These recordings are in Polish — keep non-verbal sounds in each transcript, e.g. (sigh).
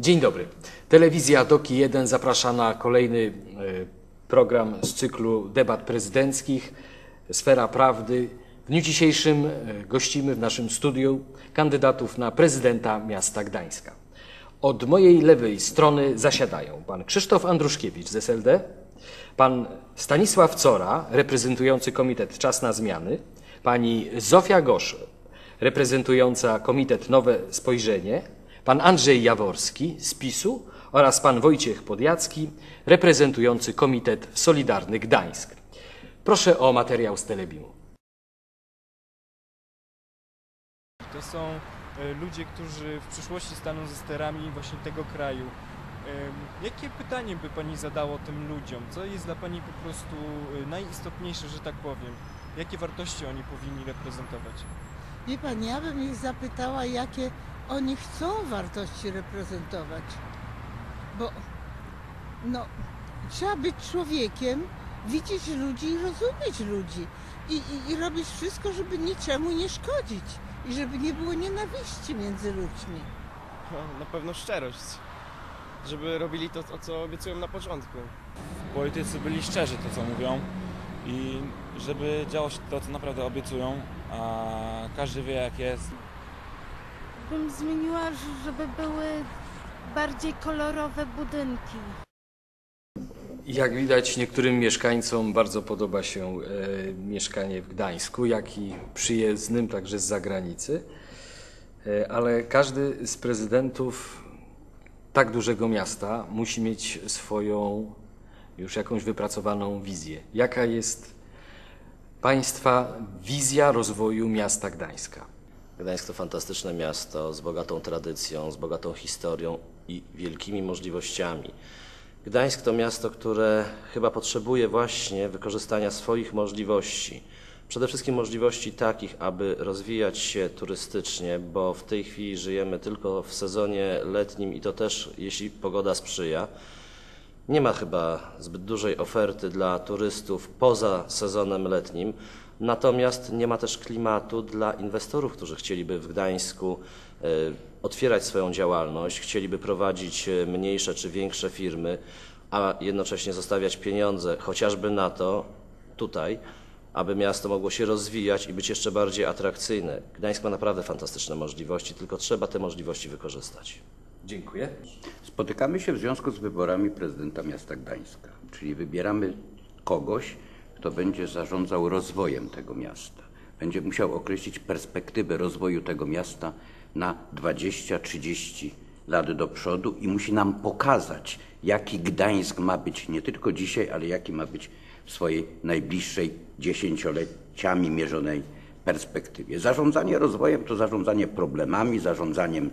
Dzień dobry. Telewizja Doki 1 zaprasza na kolejny e, program z cyklu debat prezydenckich Sfera Prawdy. W dniu dzisiejszym e, gościmy w naszym studiu kandydatów na prezydenta miasta Gdańska. Od mojej lewej strony zasiadają pan Krzysztof Andruszkiewicz z SLD, pan Stanisław Cora, reprezentujący Komitet Czas na Zmiany, pani Zofia Gosz, reprezentująca Komitet Nowe Spojrzenie, pan Andrzej Jaworski z PiSu oraz pan Wojciech Podjacki, reprezentujący Komitet Solidarny Gdańsk. Proszę o materiał z Telebimu. To są e, ludzie, którzy w przyszłości staną ze sterami właśnie tego kraju. Jakie pytanie by Pani zadała tym ludziom? Co jest dla Pani po prostu e, najistotniejsze, że tak powiem? Jakie wartości oni powinni reprezentować? Wie pan, ja bym ich zapytała, jakie oni chcą wartości reprezentować. Bo no, trzeba być człowiekiem, widzieć ludzi i rozumieć ludzi. I, i, I robić wszystko, żeby niczemu nie szkodzić. I żeby nie było nienawiści między ludźmi. No, na pewno szczerość. Żeby robili to, o co obiecują na początku. politycy byli szczerzy to, co mówią i żeby działo się to, co naprawdę obiecują, a każdy wie, jak jest. Bym zmieniła, żeby były bardziej kolorowe budynki. Jak widać, niektórym mieszkańcom bardzo podoba się e, mieszkanie w Gdańsku, jak i przyjezdnym także z zagranicy. E, ale każdy z prezydentów tak dużego miasta musi mieć swoją już jakąś wypracowaną wizję. Jaka jest Państwa wizja rozwoju miasta Gdańska? Gdańsk to fantastyczne miasto z bogatą tradycją, z bogatą historią i wielkimi możliwościami. Gdańsk to miasto, które chyba potrzebuje właśnie wykorzystania swoich możliwości. Przede wszystkim możliwości takich, aby rozwijać się turystycznie, bo w tej chwili żyjemy tylko w sezonie letnim i to też jeśli pogoda sprzyja. Nie ma chyba zbyt dużej oferty dla turystów poza sezonem letnim, natomiast nie ma też klimatu dla inwestorów, którzy chcieliby w Gdańsku e, otwierać swoją działalność, chcieliby prowadzić e, mniejsze czy większe firmy, a jednocześnie zostawiać pieniądze chociażby na to tutaj, aby miasto mogło się rozwijać i być jeszcze bardziej atrakcyjne. Gdańsk ma naprawdę fantastyczne możliwości, tylko trzeba te możliwości wykorzystać. Dziękuję. Spotykamy się w związku z wyborami prezydenta miasta Gdańska, czyli wybieramy kogoś, kto będzie zarządzał rozwojem tego miasta. Będzie musiał określić perspektywę rozwoju tego miasta na 20-30 lat do przodu i musi nam pokazać, jaki Gdańsk ma być nie tylko dzisiaj, ale jaki ma być w swojej najbliższej dziesięcioleciami mierzonej perspektywie. Zarządzanie rozwojem to zarządzanie problemami, zarządzaniem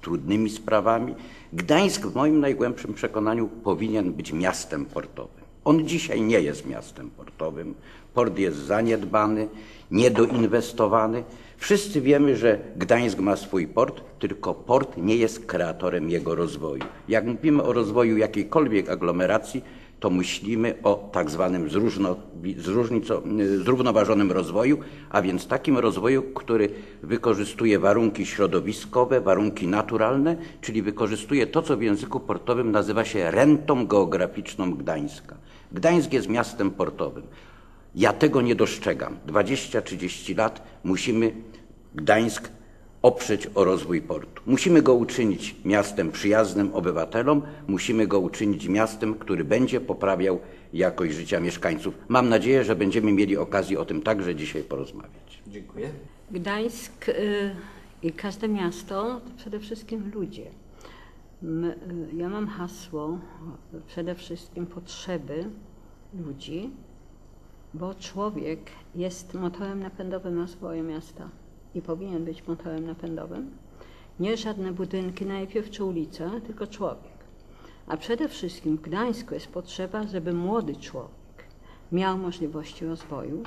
trudnymi sprawami. Gdańsk w moim najgłębszym przekonaniu powinien być miastem portowym. On dzisiaj nie jest miastem portowym. Port jest zaniedbany, niedoinwestowany. Wszyscy wiemy, że Gdańsk ma swój port, tylko port nie jest kreatorem jego rozwoju. Jak mówimy o rozwoju jakiejkolwiek aglomeracji, to myślimy o tak zwanym zróżno, zróżnico, zrównoważonym rozwoju, a więc takim rozwoju, który wykorzystuje warunki środowiskowe, warunki naturalne, czyli wykorzystuje to, co w języku portowym nazywa się rentą geograficzną Gdańska. Gdańsk jest miastem portowym. Ja tego nie dostrzegam. 20-30 lat musimy Gdańsk oprzeć o rozwój portu. Musimy go uczynić miastem przyjaznym obywatelom, musimy go uczynić miastem, który będzie poprawiał jakość życia mieszkańców. Mam nadzieję, że będziemy mieli okazję o tym także dzisiaj porozmawiać. Dziękuję. Gdańsk y, i każde miasto to przede wszystkim ludzie. M, y, Ja mam hasło y, przede wszystkim potrzeby ludzi, bo człowiek jest motorem napędowym rozwoju miasta i powinien być motorem napędowym. Nie żadne budynki najpierw czy ulice, tylko człowiek. A przede wszystkim w Gdańsku jest potrzeba, żeby młody człowiek miał możliwości rozwoju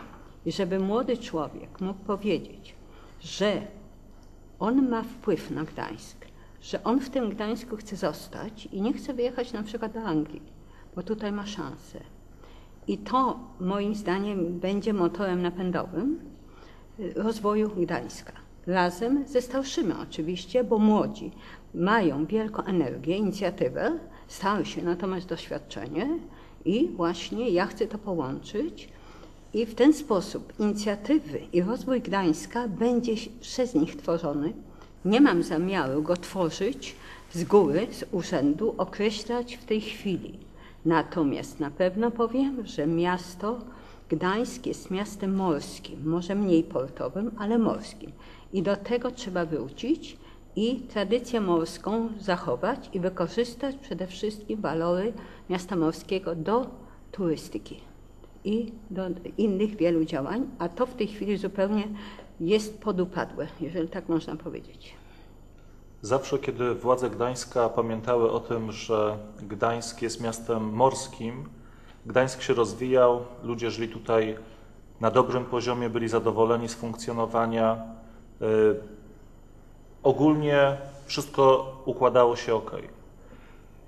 i żeby młody człowiek mógł powiedzieć, że on ma wpływ na Gdańsk, że on w tym Gdańsku chce zostać i nie chce wyjechać na przykład do Anglii, bo tutaj ma szansę. I to moim zdaniem będzie motorem napędowym y, rozwoju Gdańska. razem ze starszymi oczywiście, bo młodzi mają wielką energię, inicjatywę, starsi natomiast doświadczenie i właśnie ja chcę to połączyć i w ten sposób inicjatywy i rozwój Gdańska będzie przez nich tworzony. Nie mam zamiaru go tworzyć z góry, z urzędu, określać w tej chwili. Natomiast na pewno powiem, że miasto Gdańsk jest miastem morskim, może mniej portowym, ale morskim. I do tego trzeba wrócić i tradycję morską zachować i wykorzystać przede wszystkim walory miasta morskiego do turystyki i do innych wielu działań, a to w tej chwili zupełnie jest podupadłe, jeżeli tak można powiedzieć. Zawsze, kiedy władze Gdańska pamiętały o tym, że Gdańsk jest miastem morskim, Gdańsk się rozwijał, ludzie żyli tutaj na dobrym poziomie, byli zadowoleni z funkcjonowania. Y, ogólnie wszystko układało się ok.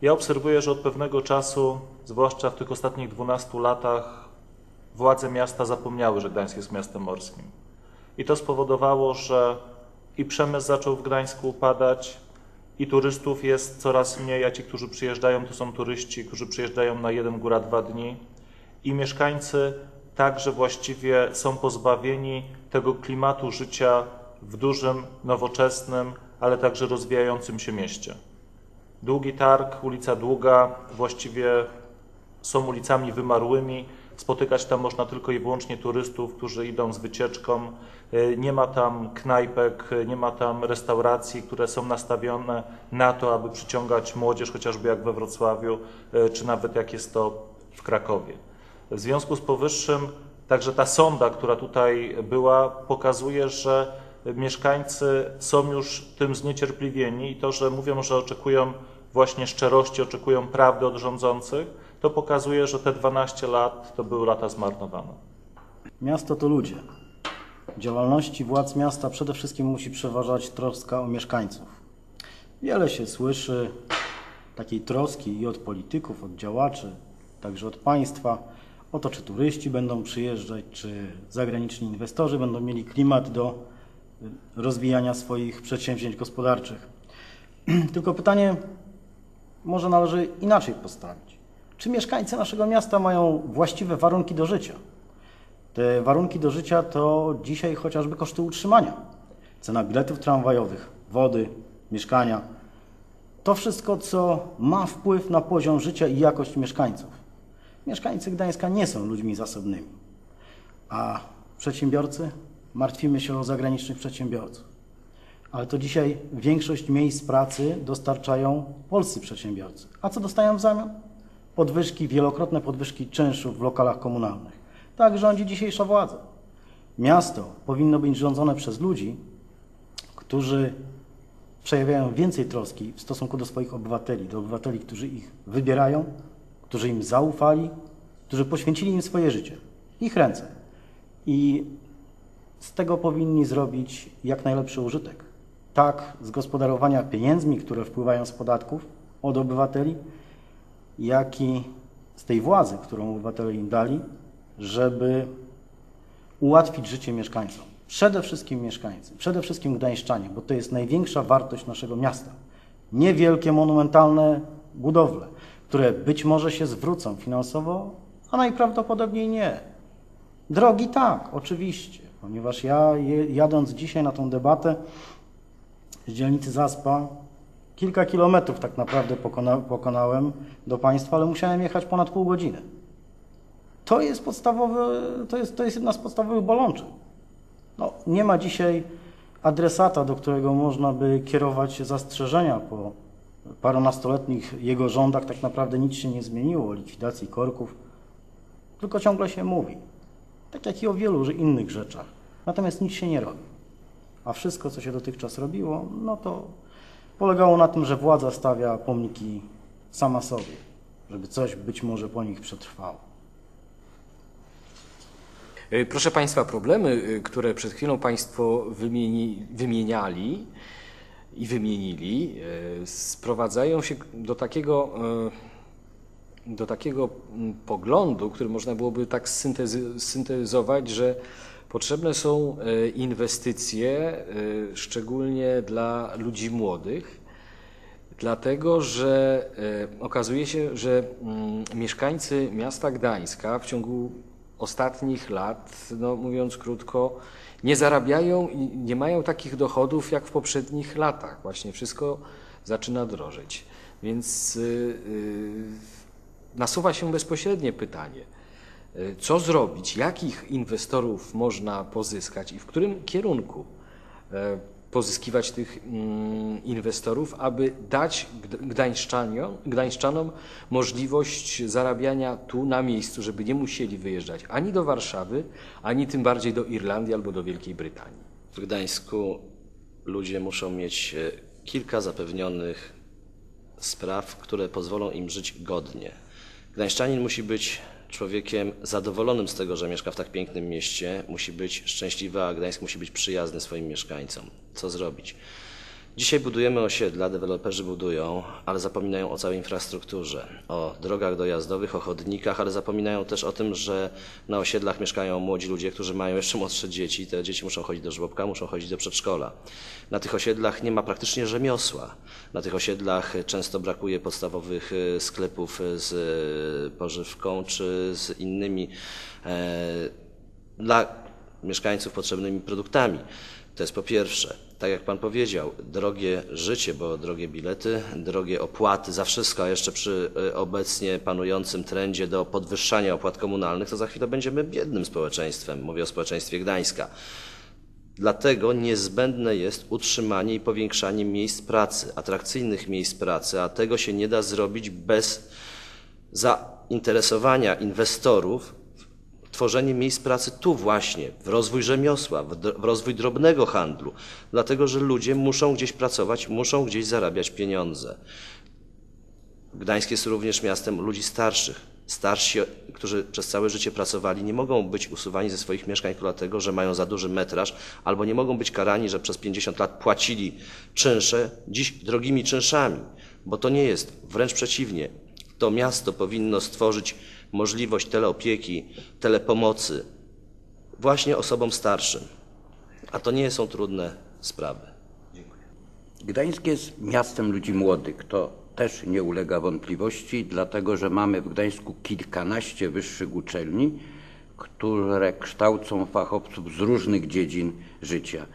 Ja obserwuję, że od pewnego czasu, zwłaszcza w tych ostatnich 12 latach, władze miasta zapomniały, że Gdańsk jest miastem morskim. I to spowodowało, że i przemysł zaczął w Gdańsku upadać, i turystów jest coraz mniej, a ci, którzy przyjeżdżają, to są turyści, którzy przyjeżdżają na jeden, góra dwa dni. I mieszkańcy także właściwie są pozbawieni tego klimatu życia w dużym, nowoczesnym, ale także rozwijającym się mieście. Długi Targ, ulica Długa właściwie są ulicami wymarłymi. Spotykać tam można tylko i wyłącznie turystów, którzy idą z wycieczką. E, nie ma tam knajpek, nie ma tam restauracji, które są nastawione na to, aby przyciągać młodzież, chociażby jak we Wrocławiu, e, czy nawet jak jest to w Krakowie. W związku z powyższym, także ta sonda, która tutaj była, pokazuje, że mieszkańcy są już tym zniecierpliwieni i to, że mówią, że oczekują właśnie szczerości, oczekują prawdy od rządzących, to pokazuje, że te 12 lat to były lata zmarnowane. Miasto to ludzie. W działalności władz miasta przede wszystkim musi przeważać troska o mieszkańców. Wiele się słyszy takiej troski i od polityków, od działaczy, także od państwa o to, czy turyści będą przyjeżdżać, czy zagraniczni inwestorzy będą mieli klimat do rozwijania swoich przedsięwzięć gospodarczych. (clears throat) Tylko pytanie może należy inaczej postawić. Czy mieszkańcy naszego miasta mają właściwe warunki do życia? Te warunki do życia to dzisiaj chociażby koszty utrzymania, cena biletów tramwajowych, wody, mieszkania. To wszystko, co ma wpływ na poziom życia i jakość mieszkańców. Mieszkańcy Gdańska nie są ludźmi zasobnymi, a przedsiębiorcy martwimy się o zagranicznych przedsiębiorców. Ale to dzisiaj większość miejsc pracy dostarczają polscy przedsiębiorcy. A co dostają w zamian? Podwyżki, wielokrotne podwyżki czynszów w lokalach komunalnych. Tak rządzi dzisiejsza władza. Miasto powinno być rządzone przez ludzi, którzy przejawiają więcej troski w stosunku do swoich obywateli, do obywateli, którzy ich wybierają, którzy im zaufali, którzy poświęcili im swoje życie, ich ręce. I z tego powinni zrobić jak najlepszy użytek. Tak z gospodarowania pieniędzmi, które wpływają z podatków od obywateli, jak i z tej władzy, którą obywatele im dali, żeby ułatwić życie mieszkańcom. Przede wszystkim mieszkańcy, przede wszystkim gdańszczanie, bo to jest największa wartość naszego miasta. Niewielkie, monumentalne budowle, które być może się zwrócą finansowo, a najprawdopodobniej nie. Drogi tak, oczywiście, ponieważ ja jadąc dzisiaj na tą debatę z dzielnicy Zaspa, kilka kilometrów tak naprawdę pokona, pokonałem do Państwa, ale musiałem jechać ponad pół godziny. To jest podstawowy, to jest, to jest jedna z podstawowych bolączek. No, nie ma dzisiaj adresata, do którego można by kierować zastrzeżenia po parunastoletnich jego rządach. Tak naprawdę nic się nie zmieniło o likwidacji korków, tylko ciągle się mówi. Tak jak i o wielu innych rzeczach. Natomiast nic się nie robi. A wszystko, co się dotychczas robiło, no to polegało na tym, że władza stawia pomniki sama sobie, żeby coś być może po nich przetrwało. E, proszę Państwa, problemy, e, które przed chwilą Państwo wymieni, wymieniali i wymienili, e, sprowadzają się do takiego, do takiego poglądu, który można byłoby tak syntezy, syntezować, że Potrzebne są e, inwestycje, e, szczególnie dla ludzi młodych, dlatego że e, okazuje się, że mm, mieszkańcy miasta Gdańska w ciągu ostatnich lat, no mówiąc krótko, nie zarabiają i nie mają takich dochodów jak w poprzednich latach. Właśnie wszystko zaczyna drożeć. Więc y, y, nasuwa się bezpośrednie pytanie, co zrobić, jakich inwestorów można pozyskać i w którym kierunku e, pozyskiwać tych mm, inwestorów, aby dać Gdańszczanom możliwość zarabiania tu na miejscu, żeby nie musieli wyjeżdżać ani do Warszawy, ani tym bardziej do Irlandii albo do Wielkiej Brytanii. W Gdańsku ludzie muszą mieć e, kilka zapewnionych spraw, które pozwolą im żyć godnie. Gdańszczanin musi być człowiekiem zadowolonym z tego, że mieszka w tak pięknym mieście, musi być szczęśliwy, a Gdańsk musi być przyjazny swoim mieszkańcom. Co zrobić? Dzisiaj budujemy osiedla, deweloperzy budują, ale zapominają o całej infrastrukturze, o drogach dojazdowych, o chodnikach, ale zapominają też o tym, że na osiedlach mieszkają młodzi ludzie, którzy mają jeszcze młodsze dzieci. Te dzieci muszą chodzić do żłobka, muszą chodzić do przedszkola. Na tych osiedlach nie ma praktycznie rzemiosła. Na tych osiedlach często brakuje podstawowych e, sklepów z e, pożywką czy z innymi e, dla mieszkańców potrzebnymi produktami. To jest po pierwsze tak jak Pan powiedział, drogie życie, bo drogie bilety, drogie opłaty za wszystko, a jeszcze przy e, obecnie panującym trendzie do podwyższania opłat komunalnych, to za chwilę będziemy biednym społeczeństwem. Mówię o społeczeństwie Gdańska. Dlatego niezbędne jest utrzymanie i powiększanie miejsc pracy, atrakcyjnych miejsc pracy, a tego się nie da zrobić bez zainteresowania inwestorów tworzenie miejsc pracy tu właśnie, w rozwój rzemiosła, w rozwój drobnego handlu, dlatego że ludzie muszą gdzieś pracować, muszą gdzieś zarabiać pieniądze. Gdańsk jest również miastem ludzi starszych. Starsi, którzy przez całe życie pracowali, nie mogą być usuwani ze swoich mieszkań dlatego, że mają za duży metraż, albo nie mogą być karani, że przez 50 lat płacili czynsze, dziś drogimi czynszami, bo to nie jest, wręcz przeciwnie. To miasto powinno stworzyć możliwość teleopieki, telepomocy właśnie osobom starszym. A to nie są trudne sprawy. Gdańsk jest miastem ludzi młodych. To też nie ulega wątpliwości, dlatego że mamy w Gdańsku kilkanaście wyższych uczelni, które kształcą fachowców z różnych dziedzin życia.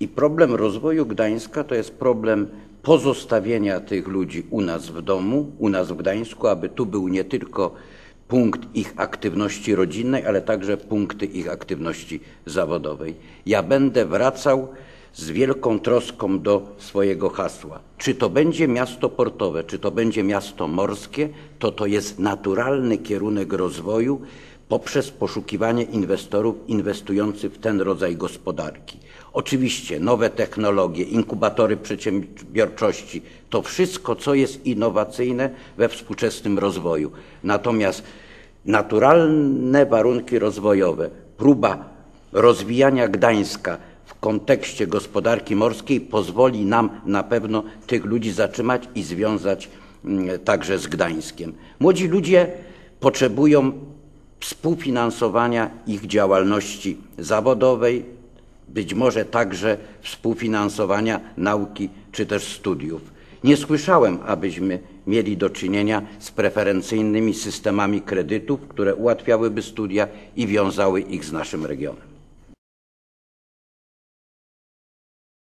I problem rozwoju Gdańska to jest problem pozostawienia tych ludzi u nas w domu, u nas w Gdańsku, aby tu był nie tylko punkt ich aktywności rodzinnej, ale także punkty ich aktywności zawodowej. Ja będę wracał z wielką troską do swojego hasła. Czy to będzie miasto portowe, czy to będzie miasto morskie, to to jest naturalny kierunek rozwoju poprzez poszukiwanie inwestorów inwestujących w ten rodzaj gospodarki. Oczywiście nowe technologie, inkubatory przedsiębiorczości, to wszystko, co jest innowacyjne we współczesnym rozwoju. Natomiast naturalne warunki rozwojowe, próba rozwijania Gdańska w kontekście gospodarki morskiej pozwoli nam na pewno tych ludzi zatrzymać i związać mm, także z Gdańskiem. Młodzi ludzie potrzebują współfinansowania ich działalności zawodowej, być może także współfinansowania nauki czy też studiów. Nie słyszałem, abyśmy mieli do czynienia z preferencyjnymi systemami kredytów, które ułatwiałyby studia i wiązały ich z naszym regionem.